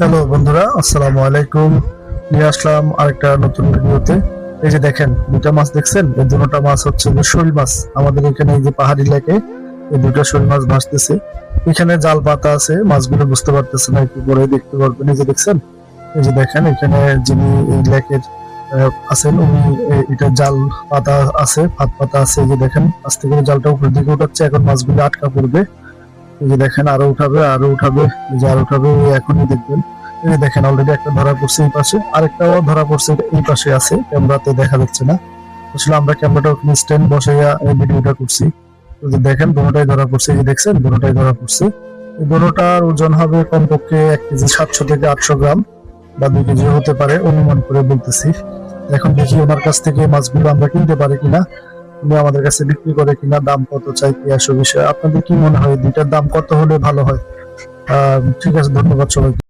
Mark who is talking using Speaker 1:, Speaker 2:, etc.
Speaker 1: Hello বন্ধুরা, আসসালামু আলাইকুম। নিয়ে আসলাম আরেকটা নতুন ভিডিওতে। এই যে দেখেন দুটা মাছ দেখছেন? এই দুটা মাছ হচ্ছে যে শোল মাছ। আমাদের এখানে এই যে পাহাড়ি লেকে এই দুটা শোল মাছ ভাসতেছে। এখানে জাল পাতা আছে, মাছগুলো বুঝতে পারতেছে না, একটু পরে দেখতে পারবেন। এই যে দেখছেন? এই যে দেখেন, এখানে যিনি এই লেকের আছেন, উনি এটা জাল পাতা আছে ফাত পাতা আছে। এই যে দেখেন, আস্তে করে জালটা উপরের দিকে উঠাচ্ছে, এখন মাছগুলো আটকা পড়বে। যে দেখেন আরও উঠাবে আরও উঠাবে যে আর উঠাবে এখনই দেখবেন। এই দেখেন অলরেডি একটা ধরা পড়ছে এই পাশে, আরেকটাও ধরা পড়ছে এই পাশে আছে, ক্যামেরাতে দেখা যাচ্ছে না। আসলে আমরা ক্যামেরাটা ওখানে স্ট্যান্ড বসাইয়া এই ভিডিওটা করছি। দেখেন দুটোটাই ধরা পড়ছে, এই দেখছেন দুটোটাই ধরা পড়ছে। এই দুটোটার ওজন হবে কমপক্ষে এক কেজি সাতশো থেকে আটশো গ্রাম বা দুই কেজি হতে পারে, অনুমান করে বলতেছি। এখন দেখি ওনার কাছ থেকে মাছগুলো আমরা কিনতে পারি কিনা। উনি আমাদের কাছে বিক্রি করে কিনা, দাম কত চাই কি আসো বিষয়ে, আপনাদের কি মনে হয়? দুইটার দাম কত হলে ভালো হয়? ঠিক আছে, ধন্যবাদ সবাইকে।